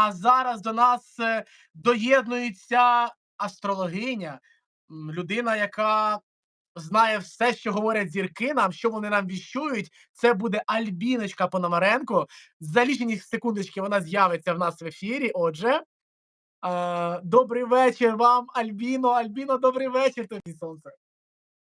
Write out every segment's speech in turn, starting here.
А зараз до нас е, доєднується астрологиня, людина, яка знає все, що говорять зірки нам, що вони нам віщують. Це буде Альбіночка Пономаренко. За лічені секундочки вона з'явиться в нас в ефірі. Отже, е, добрий вечір вам, Альбіно. Альбіно, добрий вечір тобі, сонце.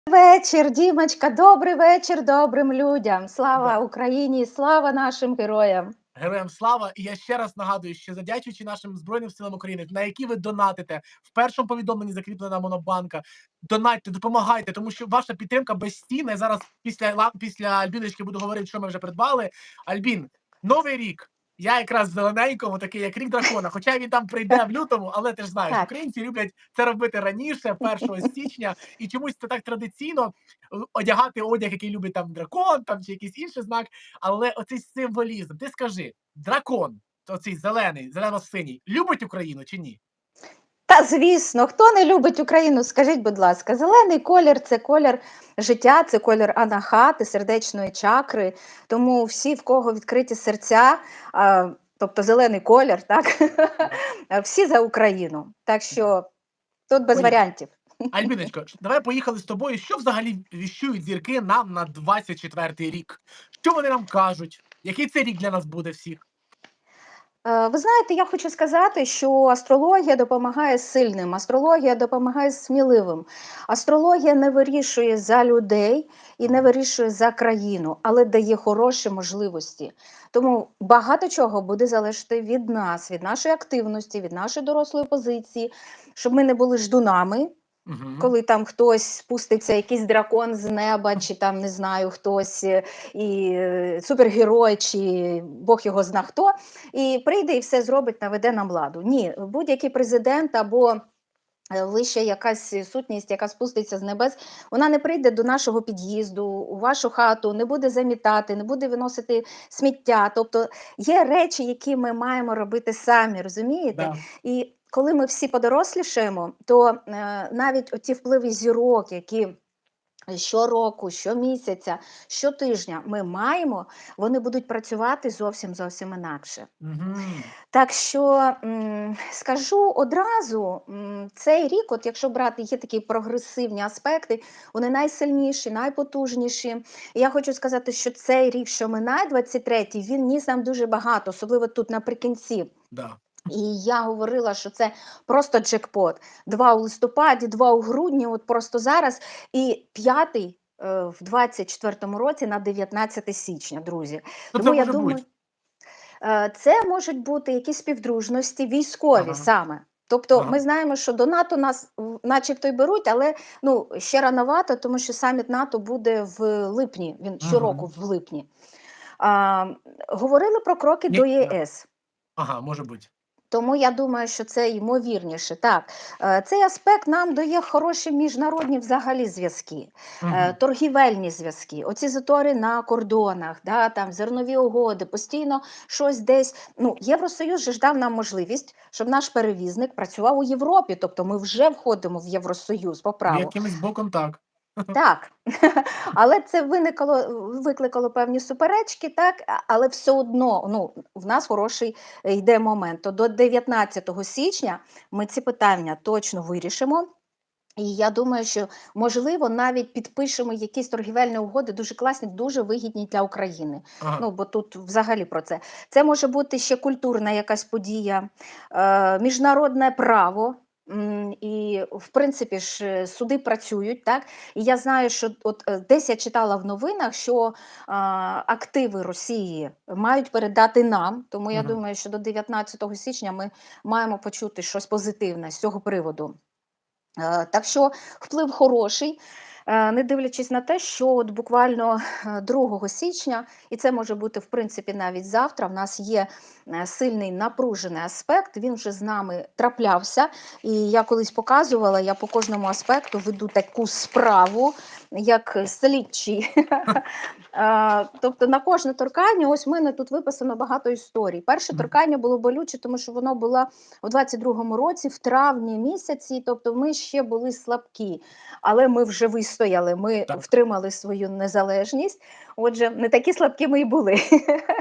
Вечір, Дімочка, добрий вечір добрим людям. Слава Україні, слава нашим героям. Героям слава! І я ще раз нагадую, що задячуючи нашим Збройним силам України, на які ви донатите в першому повідомленні закріплена Монобанка. Донатьте, допомагайте, тому що ваша підтримка безцінна. Я зараз після після Альбіночки буду говорити, що ми вже придбали. Альбін, новий рік. Я якраз зелененькому, такий як рік дракона. Хоча він там прийде в лютому, але ти ж знаєш, Так. українці люблять це робити раніше, 1 січня, і чомусь це так традиційно е, одягати одяг, який любить там дракон, там чи якийсь інший знак. Але оцей символізм, ти скажи, дракон, оцей зелений, зелено-синій, любить Україну чи ні? Та звісно, хто не любить Україну, скажіть, будь ласка, зелений колір це колір життя, це колір анахати, сердечної чакри. Тому всі, в кого відкриті серця, тобто зелений колір, так всі за Україну. Так що тут без варіантів. Альбіночко, давай поїхали з тобою. Що взагалі віщують зірки нам на 24-й рік? Що вони нам кажуть? Який це рік для нас буде всіх? Е, Ви знаєте, я хочу сказати, що астрологія допомагає сильним, астрологія допомагає сміливим. Астрологія не вирішує за людей і не вирішує за країну, але дає хороші можливості. Тому багато чого буде залежати від нас, від нашої активності, від нашої дорослої позиції, щоб ми не були ждунами, Угу. коли там хтось спуститься, якийсь дракон з неба, чи там не знаю, хтось е, і е, супергерой, чи Бог його зна хто, і прийде і все зробить, наведе нам ладу. Ні, будь-який президент або е, Вища якась сутність, яка спуститься з небес, вона не прийде до нашого під'їзду, у вашу хату, не буде замітати, не буде виносити сміття. Тобто є речі, які ми маємо робити самі, розумієте? Да. І коли ми всі подорослішаємо, то е, навіть оці впливи зірок, які щороку, щомісяця, щотижня ми маємо, вони будуть працювати зовсім зовсім інакше. Угу. Так що м, скажу одразу, м, цей рік, от якщо брати, є такі прогресивні аспекти, вони найсильніші, найпотужніші. І я хочу сказати, що цей рік, що минає, 23-й, він ніс нам дуже багато, особливо тут наприкінці. Да. І я говорила, що це просто джекпот. Два у листопаді, два у грудні, от просто зараз, і п'ятий е, в 24-му році на 19 січня, друзі. Що Тому це я думаю, бути? е, це можуть бути якісь співдружності військові Ага. саме. Тобто Ага. ми знаємо, що до НАТО нас начебто й беруть, але ну ще рановато, тому що саміт НАТО буде в липні. Він щороку в липні. А, говорили про кроки Ні, до. ЄС. Ага, може бути. Тому я думаю, що це ймовірніше. Так, Е, цей аспект нам дає хороші міжнародні взагалі зв'язки, Угу. торгівельні зв'язки, оці затори на кордонах, да, там зернові угоди, постійно щось десь. Ну, Євросоюз же ж дав нам можливість, щоб наш перевізник працював у Європі. Тобто ми вже входимо в Євросоюз по праву. Якимось боком так. Так, але це виникало, викликало певні суперечки, так, але все одно ну, в нас хороший е, йде момент. То до 19 січня ми ці питання точно вирішимо. І я думаю, що можливо навіть підпишемо якісь торгівельні угоди дуже класні, дуже вигідні для України. Ага. Ну бо тут взагалі про це. Це може бути ще культурна якась подія, е, міжнародне право. І, в принципі, ж е, суди працюють, так? І я знаю, що от е, десь я читала в новинах, що а, активи Росії мають передати нам. Тому я угу. думаю, що до 19 січня ми маємо почути щось позитивне з цього приводу. А, Так що вплив хороший, е, не дивлячись на те, що от буквально е, 2 січня, і це може бути в принципі навіть завтра. В нас є е, сильний напружений аспект. Він вже з нами траплявся. І я колись показувала, я по кожному аспекту веду таку справу, як слідчий. Е, Тобто на кожне торкання, ось в мене тут виписано багато історій. Перше торкання було болюче, тому що воно було у 22-му році, в травні місяці, тобто ми ще були слабкі, але ми вже вистояли, ми Так. втримали свою незалежність. Отже, не такі слабкі ми і були.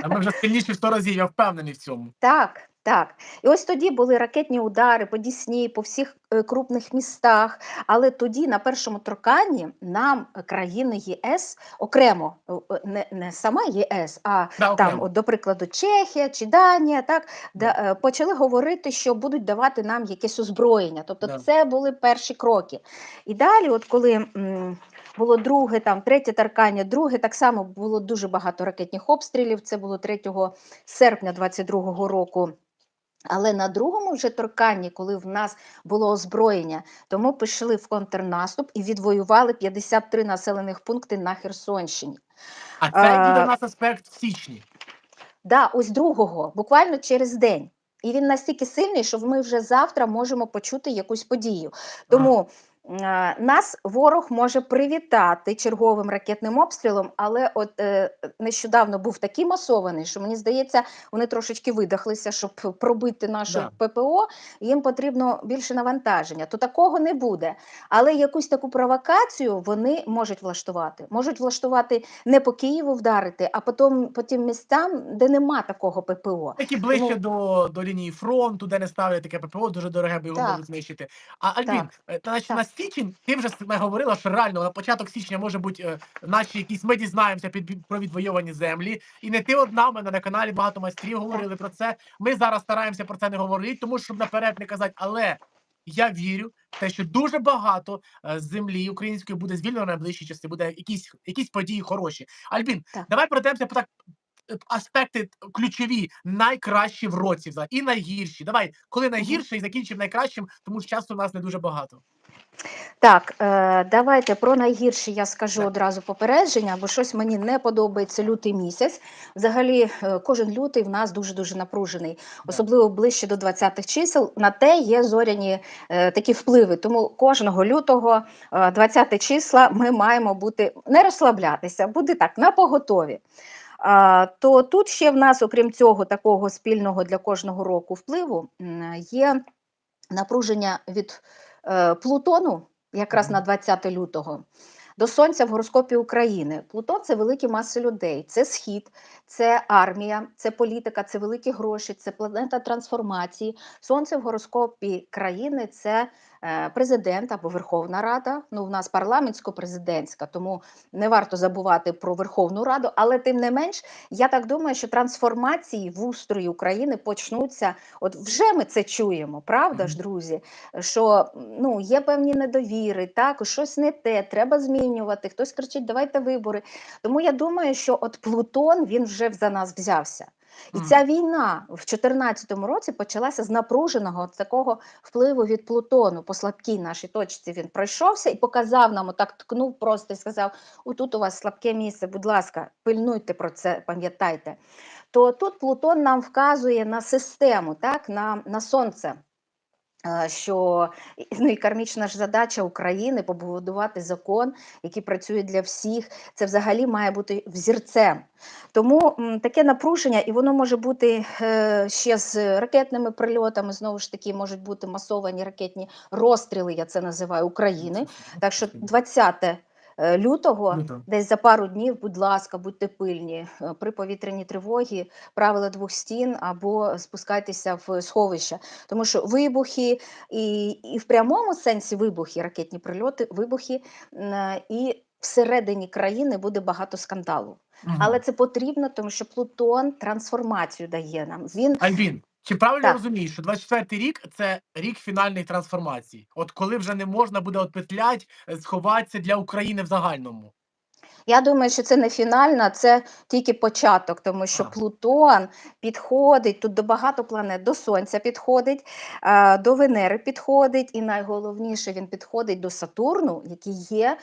А ми вже сильніші в 100 разів, я впевнений в цьому. Так, Так, і ось тоді були ракетні удари по Днісні, по всіх е, крупних містах. Але тоді на першому торканні нам країни ЄС окремо, е, е, не, не сама ЄС, а Да, там, от, до прикладу, Чехія чи Данія, так Да. почали говорити, що будуть давати нам якесь озброєння. Тобто, Да. це були перші кроки. І далі, от коли м, було друге, там третє таркання, друге, так само було дуже багато ракетних обстрілів. Це було 3 серпня 22-го року. Але на другому вже торканні, коли в нас було озброєння, то ми пішли в контрнаступ і відвоювали 53 населених пункти на Херсонщині. А це до нас аспект в січні. Да, ось другого, буквально через день. І він настільки сильний, що ми вже завтра можемо почути якусь подію. Тому е, нас ворог може привітати черговим ракетним обстрілом, але от е, нещодавно був такий масований, що мені здається, вони трошечки видахлися, щоб пробити нашу Да. ППО. Їм потрібно більше навантаження. То такого не буде. Але якусь таку провокацію вони можуть влаштувати. Можуть влаштувати не по Києву вдарити, а потім по тим містам, де нема такого ППО. Які ближче Тому- до, до лінії фронту, де не ставлять таке ППО, дуже дороге, бо його Так. можуть знищити. А Альбін, Так. е, та, Так. на січень ти вже с- говорила, що реально на початок січня може бути е, наші якісь. Ми дізнаємося під про відвойовані землі. І не ти одна в мене на каналі багато майстрів говорили про це. Ми зараз стараємося про це не говорити, тому щоб наперед не казати, але. Я вірю в те, що дуже багато е, землі української буде звільнено на найближчі часи, буде якісь, якісь події хороші. Альбін, Так. давай пройдемося по так е, аспекти ключові, найкращі в році і найгірші. Давай, коли найгірше, і закінчимо найкращим, тому що часу у нас не дуже багато. Так, е, давайте про найгірше я скажу одразу попередження, бо щось мені не подобається лютий місяць. Взагалі, е, кожен лютий в нас дуже дуже напружений, особливо ближче до 20-х чисел. На те є зоряні е, такі впливи. Тому кожного лютого, е, 20 числа, ми маємо бути не розслаблятися, бути так на поготові. То тут ще в нас, окрім цього, такого спільного для кожного року впливу, є напруження від Плутону, якраз на 20 лютого, до Сонця в гороскопі України. Плутон це великі маси людей, це схід, це армія, це політика, це великі гроші, це планета трансформації. Сонце в гороскопі країни це президент або Верховна Рада. Ну, в нас парламентсько-президентська, тому не варто забувати про Верховну Раду. Але тим не менш, я так думаю, що трансформації в устрої України почнуться. От вже ми це чуємо, правда ж, друзі? Що ну, є певні недовіри, так, щось не те, треба змінювати. Хтось кричить, давайте вибори. Тому я думаю, що от Плутон він вже за нас взявся. І ця війна в 2014 році почалася з напруженого такого впливу від Плутону по слабкій нашій точці. Він пройшовся і показав нам, отак ткнув просто і сказав: отут у вас слабке місце, будь ласка, пильнуйте про це, пам'ятайте. То тут Плутон нам вказує на систему, так, на, на сонце. Е, Що ну, і кармічна ж задача України побудувати закон, який працює для всіх. Це взагалі має бути взірцем. Тому таке напруження, і воно може бути е, ще з ракетними прильотами. Знову ж таки, можуть бути масовані ракетні розстріли, я це називаю України. Так що 20 е, лютого, Лютого. десь за пару днів, будь ласка, будьте пильні. Е, При повітряній тривогі правила двох стін або спускайтеся в сховище, тому що вибухи і, і в прямому сенсі вибухи, ракетні прильоти, вибухи, е, і всередині країни буде багато скандалу. Мгм. Але це потрібно, тому що Плутон трансформацію дає нам. Він Альбін, чи правильно Так. розумієш, що 24-й рік це рік фінальної трансформації? От коли вже не можна буде отпетлять, е, сховатися для України в загальному. Я думаю, що це не фінальна, це тільки початок, тому що А. Плутон підходить тут до багато планет, до Сонця підходить, до Венери підходить, і найголовніше він підходить до Сатурну, який є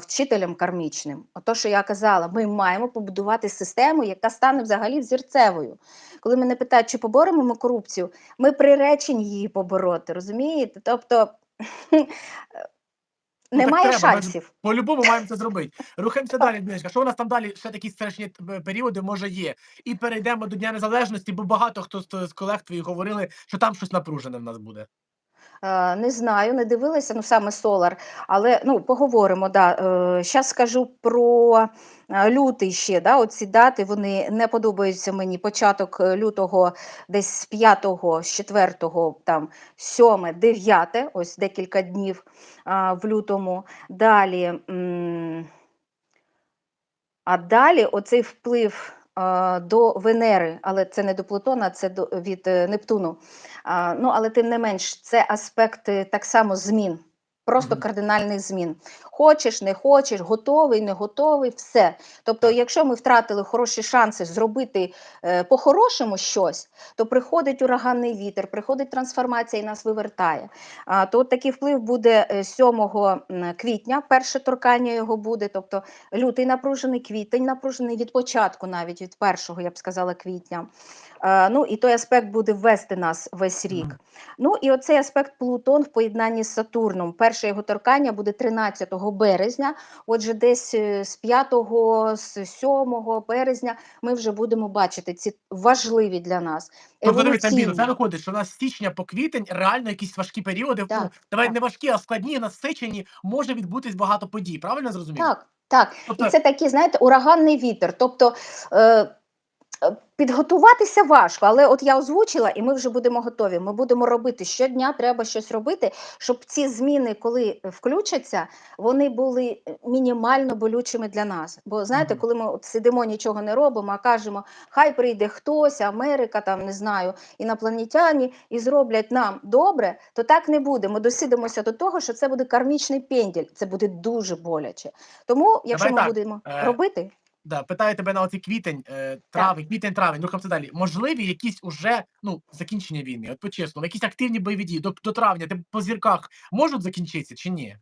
вчителем кармічним. Ото, що я казала, ми маємо побудувати систему, яка стане взагалі взірцевою. Коли мене питають, чи поборемо ми корупцію, ми приречені її побороти, розумієте? Тобто Ну, так немає треба, ми шансів. По-любому маємо це зробити. Рухаємося далі, Дмитричка. Що у нас там далі ще такі страшні е, періоди, може, є. І перейдемо до Дня Незалежності, бо багато хто з колег твоїх говорили, що там щось напружене в нас буде. Е, Не знаю, не дивилася, ну саме Solar, але ну, поговоримо. Да. Зараз скажу про е, лютий ще. Да, оці дати вони не подобаються мені. Початок е, лютого десь з 5, з 4, там, 7, 9, ось декілька днів в лютому. Далі. А далі оцей вплив до Венери, але це не до Плутона, це до, від е, Нептуну. А, ну, але тим не менш, це аспекти так само змін, просто кардинальних змін. Хочеш, не хочеш, готовий, не готовий, все. Тобто, якщо ми втратили хороші шанси зробити е, по-хорошому щось, то приходить ураганний вітер, приходить трансформація і нас вивертає. А, то от такий вплив буде е, 7 квітня, перше торкання його буде, тобто лютий напружений, квітень напружений від початку, навіть від першого, я б сказала, квітня. Е, ну і той аспект буде ввести нас весь рік. Мгм. Ну і оцей аспект Плутон в поєднанні з Сатурном. Перше його торкання буде 13 березня. Отже, десь е, з 5, з 7 березня ми вже будемо бачити ці важливі для нас. Тобто дивіться, це виходить, що у нас з січня по квітень реально якісь важкі періоди. Ну, давай так. не важкі, а складні, насичені, може відбутись багато подій. Правильно я зрозумів? Так, так. І Тобто, це такий, знаєте, ураганний вітер. Тобто е, підготуватися важко, але от я озвучила, і ми вже будемо готові. Ми будемо робити щодня, треба щось робити, щоб ці зміни, коли включаться, вони були е, мінімально болючими для нас. Бо знаєте, коли ми от сидимо, нічого не робимо, а кажемо, хай прийде хтось, Америка, там не знаю, інопланетяні, і зроблять нам добре, то так не буде. Ми досидимося до того, що це буде кармічний пенділь. Це буде дуже боляче. Тому, якщо Давай ми так, будемо е, робити, да, питаю тебе на оцей квітень, е, травень, квітень, травень, рухався далі. Можливі якісь уже ну, закінчення війни? От по-чесному, якісь активні бойові дії до, до травня, ти по зірках можуть закінчитися чи ні?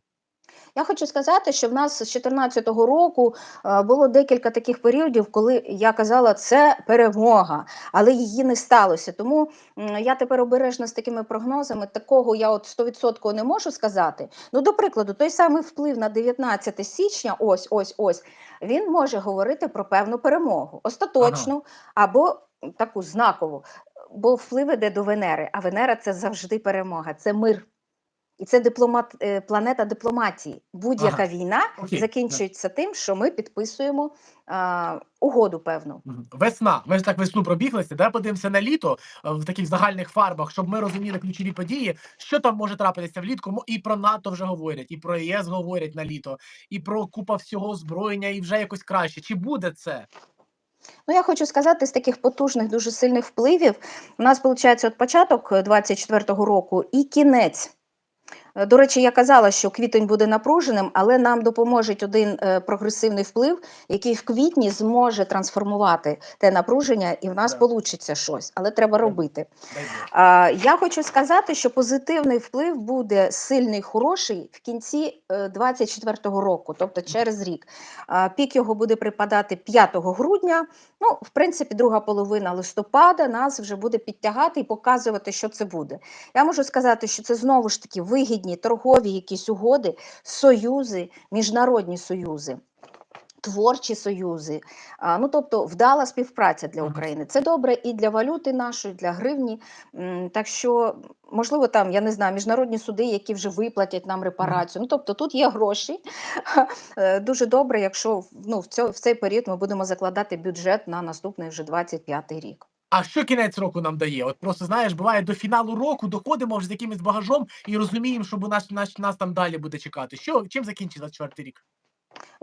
Я хочу сказати, що в нас з 2014 року е, було декілька таких періодів, коли я казала, це перемога, але її не сталося. Тому я тепер обережна з такими прогнозами. Такого я от 100% не можу сказати. Ну, до прикладу, той самий вплив на 19 січня, ось, ось, ось, він може говорити про певну перемогу, остаточну або таку знакову. Бо вплив іде до Венери, а Венера це завжди перемога, це мир. І це дипломат, е, планета дипломатії. Будь-яка Ага. війна Окей, да. закінчується тим, що ми підписуємо а, угоду певну. Весна. Ми ж так весну пробіглися. Давай подивимося на літо е, в таких загальних фарбах, щоб ми розуміли ключові події, що там може трапитися влітку. І про НАТО вже говорять, і про ЄС говорять на літо, і про купа всього озброєння, і вже якось краще. Чи буде це? Ну, я хочу сказати, з таких потужних, дуже сильних впливів у нас виходить от початок 24-го року і кінець. Е, До речі, я казала, що квітень буде напруженим, але нам допоможе один е, прогресивний вплив, який в квітні зможе трансформувати те напруження, і в нас вийде щось, але треба робити. Я хочу сказати, що позитивний вплив буде сильний, хороший в кінці 24-го року, тобто через рік. Пік його буде припадати 5 грудня. Ну, в принципі, друга половина листопада нас вже буде підтягати і показувати, що це буде. Я можу сказати, що це знову ж таки вигідні торгові якісь угоди, союзи, міжнародні союзи. Творчі союзи, ну тобто вдала співпраця для України. Це добре і для валюти нашої, для гривні. Так що, можливо, там я не знаю, міжнародні суди, які вже виплатять нам репарацію. Ну тобто тут є гроші. Е, Дуже добре, якщо в- ну, в, цей період ми будемо закладати бюджет на наступний вже 25-й рік. А що кінець року нам дає? От просто знаєш, буває до фіналу року доходимо вже з якимось багажом і розуміємо, що бу- нас, нас, нас там далі буде чекати. Що чим закінчиться 24 рік?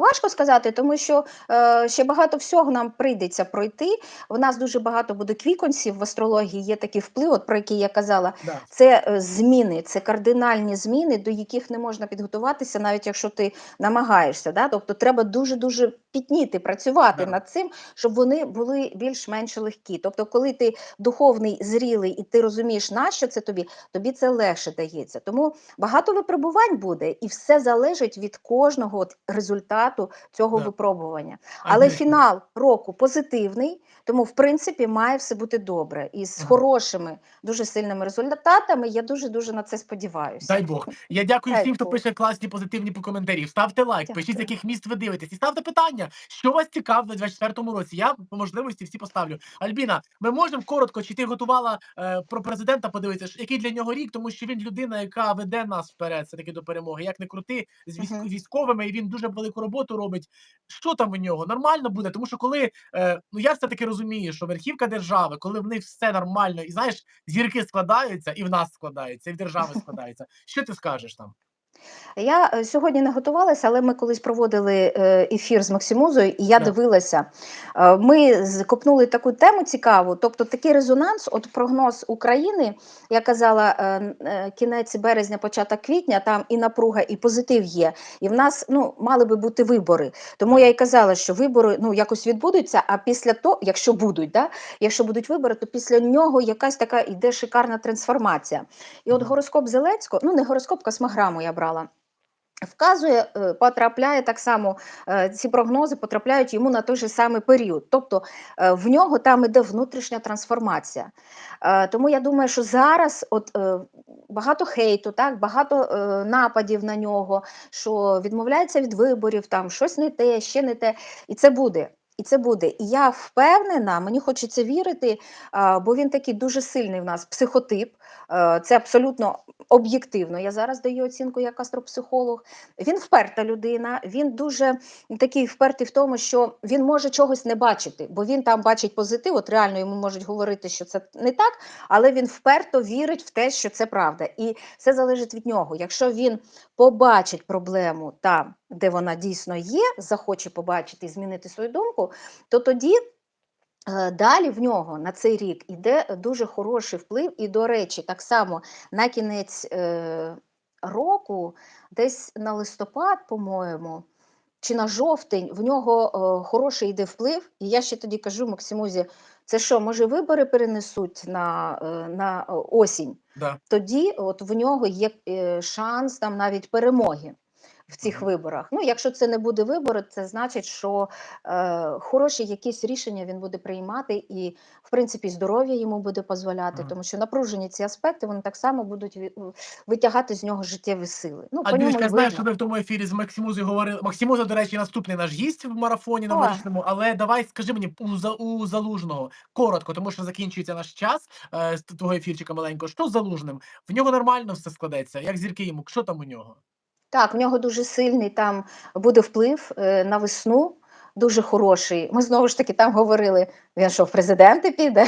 Важко сказати, тому що е, ще багато всього нам прийдеться пройти. В нас дуже багато буде квіконсів в астрології. Є такий вплив, от про який я казала. Да. Це е, зміни, це кардинальні зміни, до яких не можна підготуватися, навіть якщо ти намагаєшся. Да? Тобто треба дуже дуже пітніти, працювати Да. над цим, щоб вони були більш-менш легкі. Тобто, коли ти духовний, зрілий і ти розумієш, на що це тобі, тобі це легше дається. Тому багато випробувань буде, і все залежить від кожного от результату результату цього Да. випробування. Але Альбіночка, фінал року позитивний, тому в принципі має все бути добре. І з Ага. хорошими, дуже сильними результатами я дуже дуже на це сподіваюся. Дай Бог. Я дякую Дай всім, хто пише класні позитивні по коментарі. Ставте лайк, пишіть, з яких міст ви дивитесь, і ставте питання, що вас цікавить у 24-му році. Я по можливості всі поставлю. Альбіна, ми можемо коротко, чи ти готувала е, про президента подивитися, який для нього рік, тому що він людина, яка веде нас вперед, все таки до перемоги. Як не крути з військовими, і він дуже велику роботу робить. Що там у нього? Нормально буде, тому що коли е, ну я все таки розумію, що верхівка держави, коли в них все нормально, і знаєш, зірки складаються, і в нас складаються, і в держави складаються. Що ти скажеш там? Я е, сьогодні не готувалася, але ми колись проводили е, ефір з Максимузою, і я Да. дивилася. Е, Ми закопнули таку тему цікаву, тобто такий резонанс, от прогноз України, я казала, кінець березня, початок квітня, там і напруга, і позитив є. І в нас ну, мали би бути вибори. Тому я й казала, що вибори ну, якось відбудуться, а після того, якщо будуть, да, якщо будуть вибори, то після нього якась така йде шикарна трансформація. І от гороскоп Зеленського, ну не гороскоп, космограму я брала. Вказує, е, потрапляє так само, е, ці прогнози потрапляють йому на той же самий період. Тобто е, в нього там іде внутрішня трансформація. Тому я думаю, що зараз от багато хейту, так, багато нападів на нього, що відмовляється від виборів, там щось не те, ще не те. І це буде. І це буде. І я впевнена, мені хочеться вірити, бо він такий дуже сильний в нас психотип. Це абсолютно об'єктивно. Я зараз даю оцінку як астропсихолог. Він вперта людина, він дуже такий впертий в тому, що він може чогось не бачити, бо він там бачить позитив. От реально йому можуть говорити, що це не так, але він вперто вірить в те, що це правда. І це залежить від нього. Якщо він побачить проблему там, де вона дійсно є, захоче побачити і змінити свою думку, то тоді. е, Далі в нього на цей рік іде дуже хороший вплив, і, до речі, так само на кінець е, року, десь на листопад, по-моєму, чи на жовтень, в нього е, хороший йде вплив. І я ще тоді кажу Максимузі, це що, може, вибори перенесуть на, е, на е, осінь? Да. тоді от в нього є е, шанс там навіть перемоги в цих виборах. Ну, якщо це не буде вибори, це значить, що е, хороші якісь рішення він буде приймати, і в принципі здоров'я йому буде дозволяти, тому що напружені ці аспекти вони так само будуть витягати з нього життєві сили. Ну, по ньому знаю, що ви в тому ефірі з Максимузою говорили. Максимуза, до речі, наступний наш гість в марафоні Ой. новорічному. Але давай скажи мені у, За- у Залужного коротко, тому що закінчується наш час е, з твого ефірчика маленького. Що з Залужним? В нього нормально все складеться. Як зірки йому? Що там у нього? Так, в нього дуже сильний там буде вплив е, на весну, дуже хороший. Ми знову ж таки там говорили, він що в президенти піде.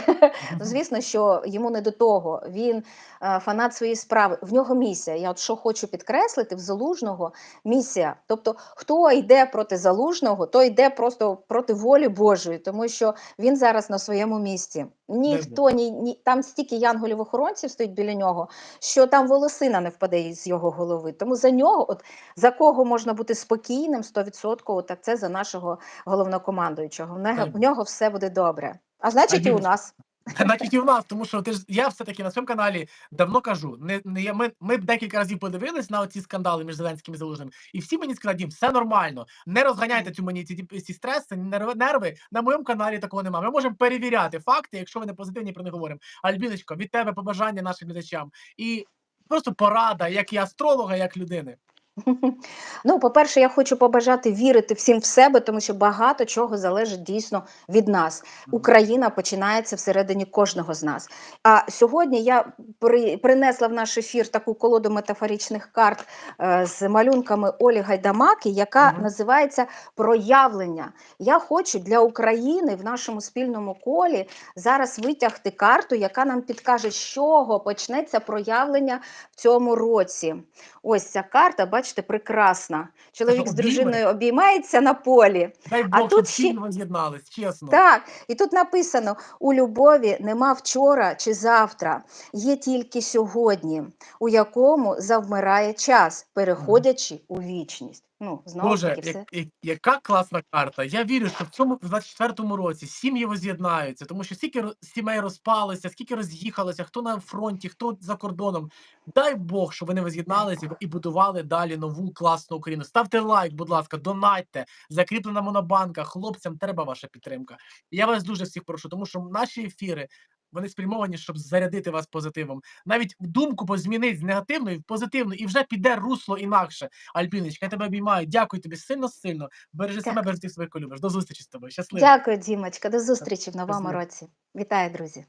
Ну, Звісно, що йому не до того. Він е, фанат своєї справи. В нього місія. Я от що хочу підкреслити в залужного місія. Тобто, хто йде проти залужного, то йде просто проти волі Божої, тому що він зараз на своєму місці. Ніхто ні, ні там стільки янголів-охоронців стоїть біля нього, що там волосина не впаде з його голови. Тому за нього, от за кого можна бути спокійним 100%, так це за нашого головнокомандуючого. В нього, в нього все буде добре. А значить, і у нас. Навіть і в нас, тому що ти ж я все-таки на своєму каналі давно кажу. Не, не ми, ми декілька разів подивились на ці скандали між Зеленським і Залужним, і всі мені сказали, Дім, все нормально. Не розганяйте цю мені ці, ці, стреси, нерви, нерви. На моєму каналі такого немає. Ми можемо перевіряти факти, якщо вони позитивні, про них говоримо. Альбіночко, від тебе побажання нашим глядачам. І просто порада, як і астролога, як людини. Ну, по-перше, я хочу побажати вірити всім в себе, тому що багато чого залежить дійсно від нас. Україна починається всередині кожного з нас. А сьогодні я при, принесла в наш ефір таку колоду метафоричних карт е, з малюнками Олі Гайдамаки, яка Мгм. називається Проявлення. Я хочу для України в нашому спільному колі зараз витягти карту, яка нам підкаже, з чого почнеться проявлення в цьому році. Ось ця карта, бачите, прекрасна. Чоловік з дружиною обіймається на полі. Дай А Бог, тут ще- з'єднались, чесно. Так, і тут написано: у любові нема вчора чи завтра, є тільки сьогодні, у якому завмирає час, переходячи у вічність. Ну, знову Боже, таки як все. як яка класна карта. Я вірю, що в цьому в 24-му році сім'ї воз'єднаються, тому що стільки сімей розпалося, скільки роз'їхалося, хто на фронті, хто за кордоном. Дай Бог, щоб вони воз'єдналися і будували далі нову класну Україну. Ставте лайк, будь ласка, донатьте, закріплена монобанка. Хлопцям треба ваша підтримка. Я вас дуже всіх прошу, тому що наші ефіри, вони спрямовані, щоб зарядити вас позитивом. Навіть думку позмінить з негативної в позитивну, і вже піде русло інакше. Альбіночка, я тебе обіймаю. Дякую тобі сильно-сильно. Бережи себе, бережи тих, своїх, колюбиш. До зустрічі з тобою. Щасливо. Дякую, Дімочка. До зустрічі в новому щасливо. році. Вітаю, друзі.